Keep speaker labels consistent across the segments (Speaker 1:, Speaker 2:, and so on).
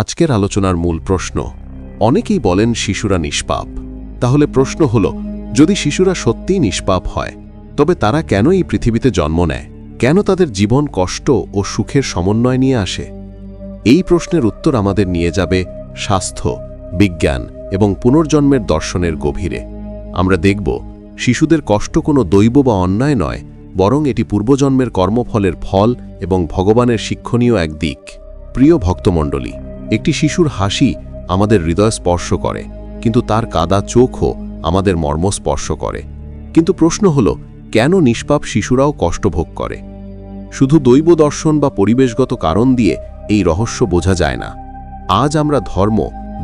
Speaker 1: আজকের আলোচনার মূল প্রশ্ন অনেকেই বলেন শিশুরা নিষ্পাপ তাহলে প্রশ্ন হল যদি শিশুরা সত্যিই নিষ্পাপ হয় তবে তারা কেন এই পৃথিবীতে জন্ম নেয় কেন তাদের জীবন কষ্ট ও সুখের সমন্বয় নিয়ে আসে এই প্রশ্নের উত্তর আমাদের নিয়ে যাবে স্বাস্থ্য বিজ্ঞান এবং পুনর্জন্মের দর্শনের গভীরে আমরা দেখব শিশুদের কষ্ট কোনো দৈব বা অন্যায় নয় বরং এটি পূর্বজন্মের কর্মফলের ফল এবং ভগবানের শিক্ষণীয় এক দিক প্রিয় ভক্তমণ্ডলী একটি শিশুর হাসি আমাদের হৃদয় স্পর্শ করে কিন্তু তার কাদা চোখও আমাদের মর্ম স্পর্শ করে কিন্তু প্রশ্ন হলো কেন নিষ্পাপ শিশুরাও কষ্ট ভোগ করে শুধু দৈব দর্শন বা পরিবেশগত কারণ দিয়ে এই রহস্য বোঝা যায় না আজ আমরা ধর্ম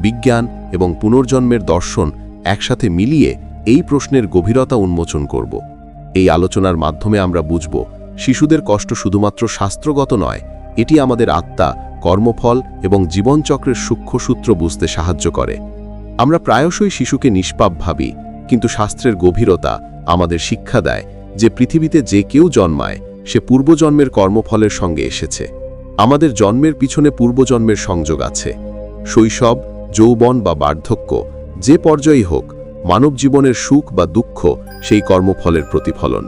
Speaker 1: বিজ্ঞান এবং পুনর্জন্মের দর্শন একসাথে মিলিয়ে এই প্রশ্নের গভীরতা উন্মোচন করব এই আলোচনার মাধ্যমে আমরা বুঝব শিশুদের কষ্ট শুধুমাত্র শাস্ত্রগত নয় এটি আমাদের আত্মা কর্মফল এবং জীবনচক্রের সূক্ষ্ম সূত্র বুঝতে সাহায্য করে আমরা প্রায়শই শিশুকে নিষ্পাপ ভাবি কিন্তু শাস্ত্রের গভীরতা আমাদের শিক্ষা দেয় যে পৃথিবীতে যে কেউ জন্মায় সে পূর্বজন্মের কর্মফলের সঙ্গে এসেছে আমাদের জন্মের পিছনে পূর্বজন্মের সংযোগ আছে শৈশব যৌবন বা বার্ধক্য যে পর্যায়ই হোক মানব জীবনের সুখ বা দুঃখ সেই কর্মফলের প্রতিফলন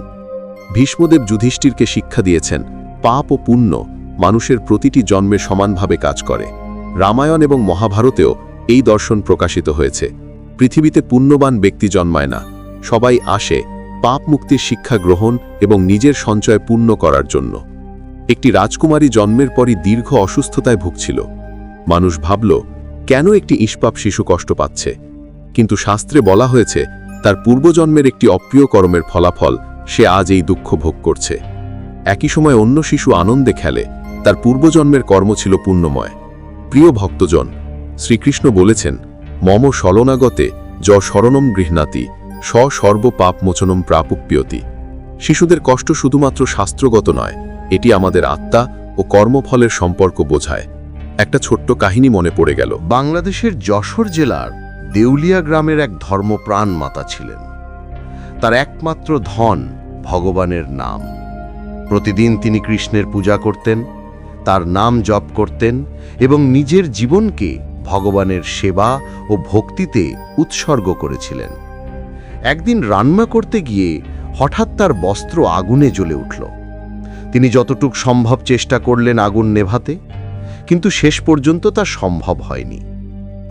Speaker 1: ভীষ্মদেব যুধিষ্ঠিরকে শিক্ষা দিয়েছেন পাপ ও পুণ্য মানুষের প্রতিটি জন্মে সমানভাবে কাজ করে রামায়ণ এবং মহাভারতেও এই দর্শন প্রকাশিত হয়েছে পৃথিবীতে পুণ্যবান ব্যক্তি জন্মায় না সবাই আসে পাপ মুক্তির শিক্ষা গ্রহণ এবং নিজের সঞ্চয় পূর্ণ করার জন্য একটি রাজকুমারী জন্মের পরই দীর্ঘ অসুস্থতায় ভুগছিল মানুষ ভাবল কেন একটি ইস্পাপ শিশু কষ্ট পাচ্ছে কিন্তু শাস্ত্রে বলা হয়েছে তার পূর্বজন্মের একটি অপ্রিয় কর্মের ফলাফল সে আজ এই দুঃখ ভোগ করছে একই সময় অন্য শিশু আনন্দে খেলে তার পূর্বজন্মের কর্ম ছিল পুণ্যময় প্রিয় ভক্তজন শ্রীকৃষ্ণ বলেছেন মম সলনাগতে য স্মরণম গৃহনাতি স সর্ব পাপ মোচনম প্রাপুপ্যতি শিশুদের কষ্ট শুধুমাত্র শাস্ত্রগত নয় এটি আমাদের আত্মা ও কর্মফলের সম্পর্ক বোঝায় একটা ছোট্ট কাহিনী মনে পড়ে গেল
Speaker 2: বাংলাদেশের যশোর জেলার দেউলিয়া গ্রামের এক ধর্মপ্রাণ মাতা ছিলেন তার একমাত্র ধন ভগবানের নাম প্রতিদিন তিনি কৃষ্ণের পূজা করতেন তার নাম জপ করতেন এবং নিজের জীবনকে ভগবানের সেবা ও ভক্তিতে উৎসর্গ করেছিলেন একদিন রান্না করতে গিয়ে হঠাৎ তার বস্ত্র আগুনে জ্বলে উঠল তিনি যতটুক সম্ভব চেষ্টা করলেন আগুন নেভাতে কিন্তু শেষ পর্যন্ত তা সম্ভব হয়নি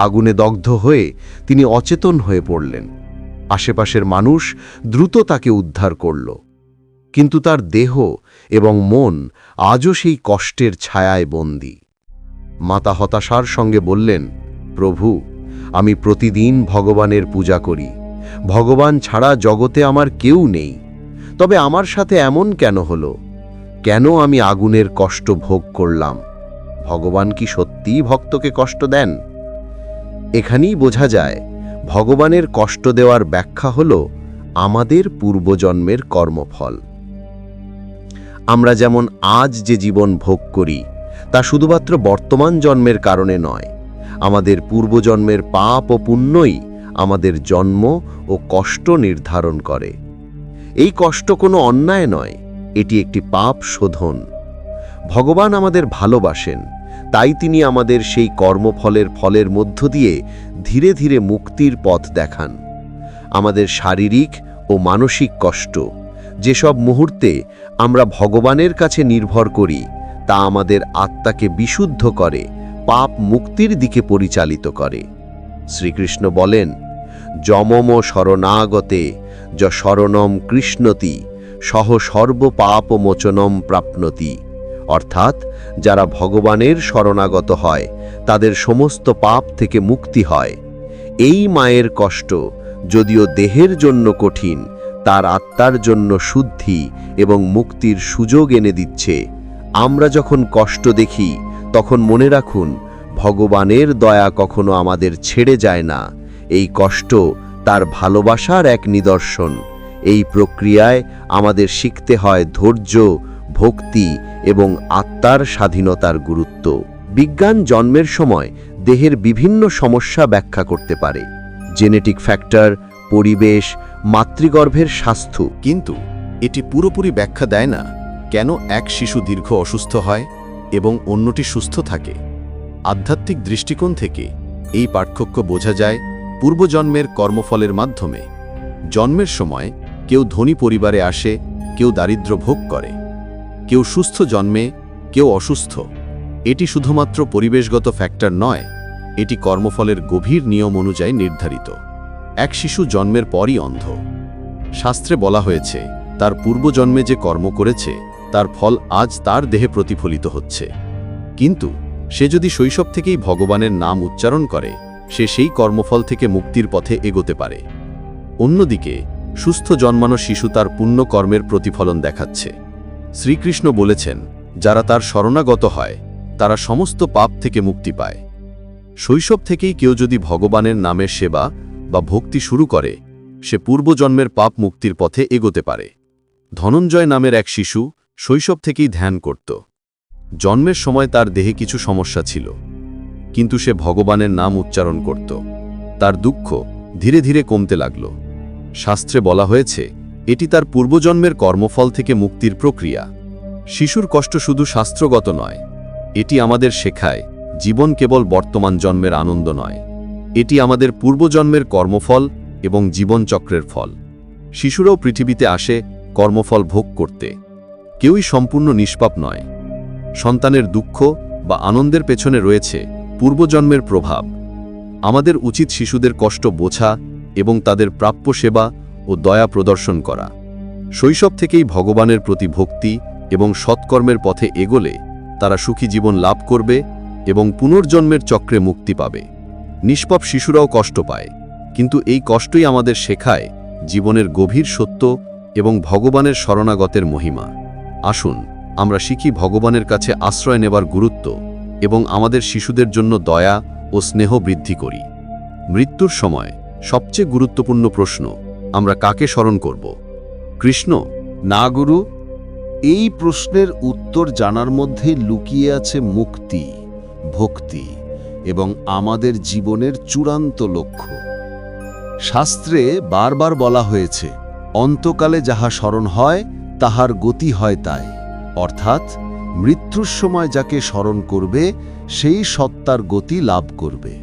Speaker 2: আগুনে দগ্ধ হয়ে তিনি অচেতন হয়ে পড়লেন আশেপাশের মানুষ দ্রুত তাকে উদ্ধার করল কিন্তু তার দেহ এবং মন আজও সেই কষ্টের ছায়ায় বন্দী মাতা হতাশার সঙ্গে বললেন প্রভু আমি প্রতিদিন ভগবানের পূজা করি ভগবান ছাড়া জগতে আমার কেউ নেই তবে আমার সাথে এমন কেন হল কেন আমি আগুনের কষ্ট ভোগ করলাম ভগবান কি সত্যিই ভক্তকে কষ্ট দেন এখানেই বোঝা যায় ভগবানের কষ্ট দেওয়ার ব্যাখ্যা হল আমাদের পূর্বজন্মের কর্মফল আমরা যেমন আজ যে জীবন ভোগ করি তা শুধুমাত্র বর্তমান জন্মের কারণে নয় আমাদের পূর্বজন্মের পাপ ও পুণ্যই আমাদের জন্ম ও কষ্ট নির্ধারণ করে এই কষ্ট কোনো অন্যায় নয় এটি একটি পাপ শোধন ভগবান আমাদের ভালোবাসেন তাই তিনি আমাদের সেই কর্মফলের ফলের মধ্য দিয়ে ধীরে ধীরে মুক্তির পথ দেখান আমাদের শারীরিক ও মানসিক কষ্ট যেসব মুহূর্তে আমরা ভগবানের কাছে নির্ভর করি তা আমাদের আত্মাকে বিশুদ্ধ করে পাপ মুক্তির দিকে পরিচালিত করে শ্রীকৃষ্ণ বলেন যমম শরণাগতে য শরণম কৃষ্ণতি সহ সর্বপাপ মোচনম প্রাপ্নতি অর্থাৎ যারা ভগবানের শরণাগত হয় তাদের সমস্ত পাপ থেকে মুক্তি হয় এই মায়ের কষ্ট যদিও দেহের জন্য কঠিন তার আত্মার জন্য শুদ্ধি এবং মুক্তির সুযোগ এনে দিচ্ছে আমরা যখন কষ্ট দেখি তখন মনে রাখুন ভগবানের দয়া কখনো আমাদের ছেড়ে যায় না এই কষ্ট তার ভালোবাসার এক নিদর্শন এই প্রক্রিয়ায় আমাদের শিখতে হয় ধৈর্য ভক্তি এবং আত্মার স্বাধীনতার গুরুত্ব বিজ্ঞান জন্মের সময় দেহের বিভিন্ন সমস্যা ব্যাখ্যা করতে পারে জেনেটিক ফ্যাক্টর পরিবেশ মাতৃগর্ভের স্বাস্থ্য
Speaker 1: কিন্তু এটি পুরোপুরি ব্যাখ্যা দেয় না কেন এক শিশু দীর্ঘ অসুস্থ হয় এবং অন্যটি সুস্থ থাকে আধ্যাত্মিক দৃষ্টিকোণ থেকে এই পার্থক্য বোঝা যায় পূর্বজন্মের কর্মফলের মাধ্যমে জন্মের সময় কেউ ধনী পরিবারে আসে কেউ দারিদ্র ভোগ করে কেউ সুস্থ জন্মে কেউ অসুস্থ এটি শুধুমাত্র পরিবেশগত ফ্যাক্টর নয় এটি কর্মফলের গভীর নিয়ম অনুযায়ী নির্ধারিত এক শিশু জন্মের পরই অন্ধ শাস্ত্রে বলা হয়েছে তার পূর্বজন্মে যে কর্ম করেছে তার ফল আজ তার দেহে প্রতিফলিত হচ্ছে কিন্তু সে যদি শৈশব থেকেই ভগবানের নাম উচ্চারণ করে সে সেই কর্মফল থেকে মুক্তির পথে এগোতে পারে অন্যদিকে সুস্থ জন্মানো শিশু তার পুণ্যকর্মের প্রতিফলন দেখাচ্ছে শ্রীকৃষ্ণ বলেছেন যারা তার শরণাগত হয় তারা সমস্ত পাপ থেকে মুক্তি পায় শৈশব থেকেই কেউ যদি ভগবানের নামের সেবা বা ভক্তি শুরু করে সে পূর্বজন্মের পাপ মুক্তির পথে এগোতে পারে ধনঞ্জয় নামের এক শিশু শৈশব থেকেই ধ্যান করত জন্মের সময় তার দেহে কিছু সমস্যা ছিল কিন্তু সে ভগবানের নাম উচ্চারণ করত তার দুঃখ ধীরে ধীরে কমতে লাগল শাস্ত্রে বলা হয়েছে এটি তার পূর্বজন্মের কর্মফল থেকে মুক্তির প্রক্রিয়া শিশুর কষ্ট শুধু শাস্ত্রগত নয় এটি আমাদের শেখায় জীবন কেবল বর্তমান জন্মের আনন্দ নয় এটি আমাদের পূর্বজন্মের কর্মফল এবং জীবনচক্রের ফল শিশুরাও পৃথিবীতে আসে কর্মফল ভোগ করতে কেউই সম্পূর্ণ নিষ্পাপ নয় সন্তানের দুঃখ বা আনন্দের পেছনে রয়েছে পূর্বজন্মের প্রভাব আমাদের উচিত শিশুদের কষ্ট বোঝা এবং তাদের প্রাপ্য সেবা ও দয়া প্রদর্শন করা শৈশব থেকেই ভগবানের প্রতি ভক্তি এবং সৎকর্মের পথে এগোলে তারা সুখী জীবন লাভ করবে এবং পুনর্জন্মের চক্রে মুক্তি পাবে নিষ্পপ শিশুরাও কষ্ট পায় কিন্তু এই কষ্টই আমাদের শেখায় জীবনের গভীর সত্য এবং ভগবানের শরণাগতের মহিমা আসুন আমরা শিখি ভগবানের কাছে আশ্রয় নেবার গুরুত্ব এবং আমাদের শিশুদের জন্য দয়া ও স্নেহ বৃদ্ধি করি মৃত্যুর সময় সবচেয়ে গুরুত্বপূর্ণ প্রশ্ন আমরা কাকে স্মরণ করব
Speaker 2: কৃষ্ণ না গুরু এই প্রশ্নের উত্তর জানার মধ্যে লুকিয়ে আছে মুক্তি ভক্তি এবং আমাদের জীবনের চূড়ান্ত লক্ষ্য শাস্ত্রে বারবার বলা হয়েছে অন্তকালে যাহা স্মরণ হয় তাহার গতি হয় তাই অর্থাৎ মৃত্যুর সময় যাকে স্মরণ করবে সেই সত্তার গতি লাভ করবে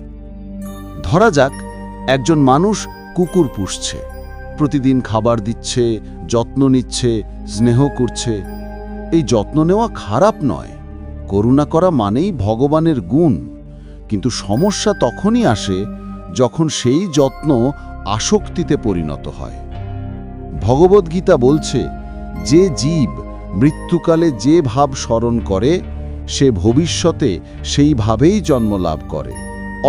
Speaker 2: ধরা যাক একজন মানুষ কুকুর পুষছে প্রতিদিন খাবার দিচ্ছে যত্ন নিচ্ছে স্নেহ করছে এই যত্ন নেওয়া খারাপ নয় করুণা করা মানেই ভগবানের গুণ কিন্তু সমস্যা তখনই আসে যখন সেই যত্ন আসক্তিতে পরিণত হয় ভগবদ্গীতা বলছে যে জীব মৃত্যুকালে যে ভাব স্মরণ করে সে ভবিষ্যতে সেইভাবেই জন্ম লাভ করে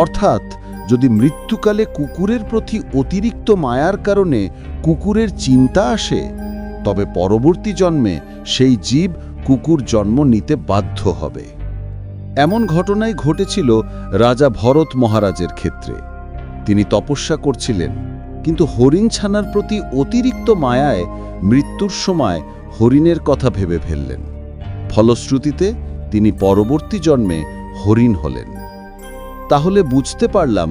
Speaker 2: অর্থাৎ যদি মৃত্যুকালে কুকুরের প্রতি অতিরিক্ত মায়ার কারণে কুকুরের চিন্তা আসে তবে পরবর্তী জন্মে সেই জীব কুকুর জন্ম নিতে বাধ্য হবে এমন ঘটনাই ঘটেছিল রাজা ভরত মহারাজের ক্ষেত্রে তিনি তপস্যা করছিলেন কিন্তু হরিণ ছানার প্রতি অতিরিক্ত মায়ায় মৃত্যুর সময় হরিণের কথা ভেবে ফেললেন ফলশ্রুতিতে তিনি পরবর্তী জন্মে হরিণ হলেন তাহলে বুঝতে পারলাম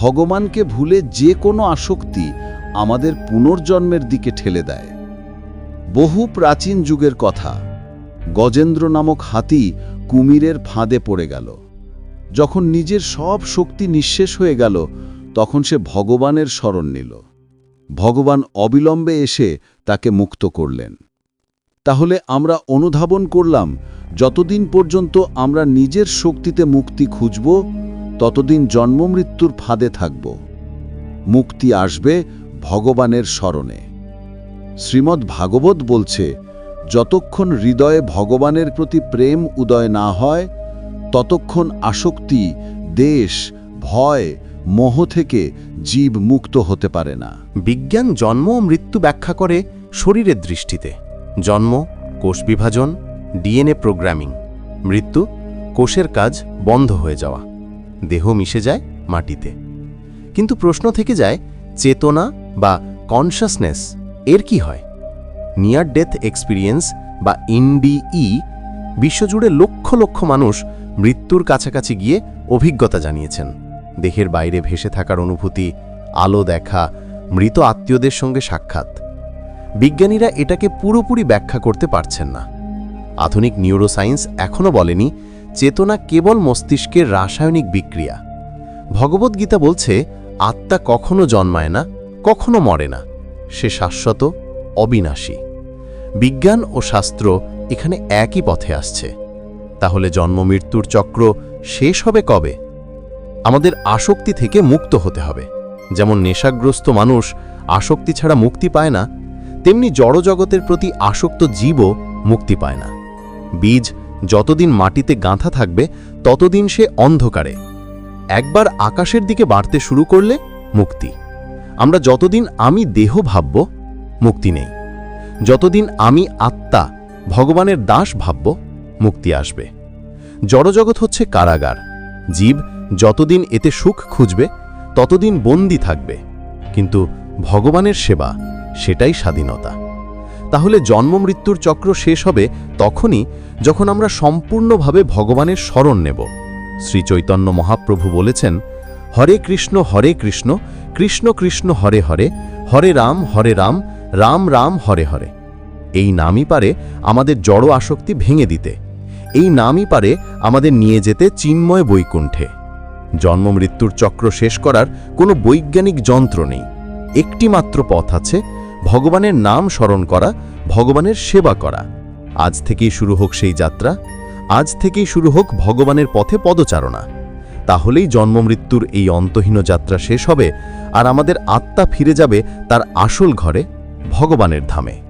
Speaker 2: ভগবানকে ভুলে যে কোনো আসক্তি আমাদের পুনর্জন্মের দিকে ঠেলে দেয় বহু প্রাচীন যুগের কথা গজেন্দ্র নামক হাতি কুমিরের ফাঁদে পড়ে গেল যখন নিজের সব শক্তি নিঃশেষ হয়ে গেল তখন সে ভগবানের স্মরণ নিল ভগবান অবিলম্বে এসে তাকে মুক্ত করলেন তাহলে আমরা অনুধাবন করলাম যতদিন পর্যন্ত আমরা নিজের শক্তিতে মুক্তি খুঁজব ততদিন জন্মমৃত্যুর ফাঁদে থাকব মুক্তি আসবে ভগবানের স্মরণে শ্রীমদ্ ভাগবত বলছে যতক্ষণ হৃদয়ে ভগবানের প্রতি প্রেম উদয় না হয় ততক্ষণ আসক্তি দেশ ভয় মোহ থেকে জীব মুক্ত হতে পারে না
Speaker 1: বিজ্ঞান জন্ম ও মৃত্যু ব্যাখ্যা করে শরীরের দৃষ্টিতে জন্ম কোষ বিভাজন ডিএনএ প্রোগ্রামিং মৃত্যু কোষের কাজ বন্ধ হয়ে যাওয়া দেহ মিশে যায় মাটিতে কিন্তু প্রশ্ন থেকে যায় চেতনা বা কনসাসনেস এর কি হয় নিয়ার ডেথ এক্সপিরিয়েন্স বা ইনডিই e বিশ্বজুড়ে লক্ষ লক্ষ মানুষ মৃত্যুর কাছাকাছি গিয়ে অভিজ্ঞতা জানিয়েছেন দেহের বাইরে ভেসে থাকার অনুভূতি আলো দেখা মৃত আত্মীয়দের সঙ্গে সাক্ষাৎ বিজ্ঞানীরা এটাকে পুরোপুরি ব্যাখ্যা করতে পারছেন না আধুনিক নিউরোসায়েন্স এখনও বলেনি চেতনা কেবল মস্তিষ্কের রাসায়নিক বিক্রিয়া ভগবদ্গীতা বলছে আত্মা কখনো জন্মায় না কখনো মরে না সে শাশ্বত অবিনাশী বিজ্ঞান ও শাস্ত্র এখানে একই পথে আসছে তাহলে জন্ম মৃত্যুর চক্র শেষ হবে কবে আমাদের আসক্তি থেকে মুক্ত হতে হবে যেমন নেশাগ্রস্ত মানুষ আসক্তি ছাড়া মুক্তি পায় না তেমনি জড়জগতের প্রতি আসক্ত জীবও মুক্তি পায় না বীজ যতদিন মাটিতে গাঁথা থাকবে ততদিন সে অন্ধকারে একবার আকাশের দিকে বাড়তে শুরু করলে মুক্তি আমরা যতদিন আমি দেহ ভাবব মুক্তি নেই যতদিন আমি আত্মা ভগবানের দাস ভাবব মুক্তি আসবে জড়জগৎ হচ্ছে কারাগার জীব যতদিন এতে সুখ খুঁজবে ততদিন বন্দি থাকবে কিন্তু ভগবানের সেবা সেটাই স্বাধীনতা তাহলে জন্মমৃত্যুর চক্র শেষ হবে তখনই যখন আমরা সম্পূর্ণভাবে ভগবানের স্মরণ নেব শ্রীচৈতন্য মহাপ্রভু বলেছেন হরে কৃষ্ণ হরে কৃষ্ণ কৃষ্ণ কৃষ্ণ হরে হরে হরে রাম হরে রাম রাম রাম হরে হরে এই নামই পারে আমাদের জড় আসক্তি ভেঙে দিতে এই নামই পারে আমাদের নিয়ে যেতে চিন্ময় বৈকুণ্ঠে জন্মমৃত্যুর চক্র শেষ করার কোনো বৈজ্ঞানিক যন্ত্র নেই একটি মাত্র পথ আছে ভগবানের নাম স্মরণ করা ভগবানের সেবা করা আজ থেকেই শুরু হোক সেই যাত্রা আজ থেকেই শুরু হোক ভগবানের পথে পদচারণা তাহলেই জন্মমৃত্যুর এই অন্তহীন যাত্রা শেষ হবে আর আমাদের আত্মা ফিরে যাবে তার আসল ঘরে ভগবানের ধামে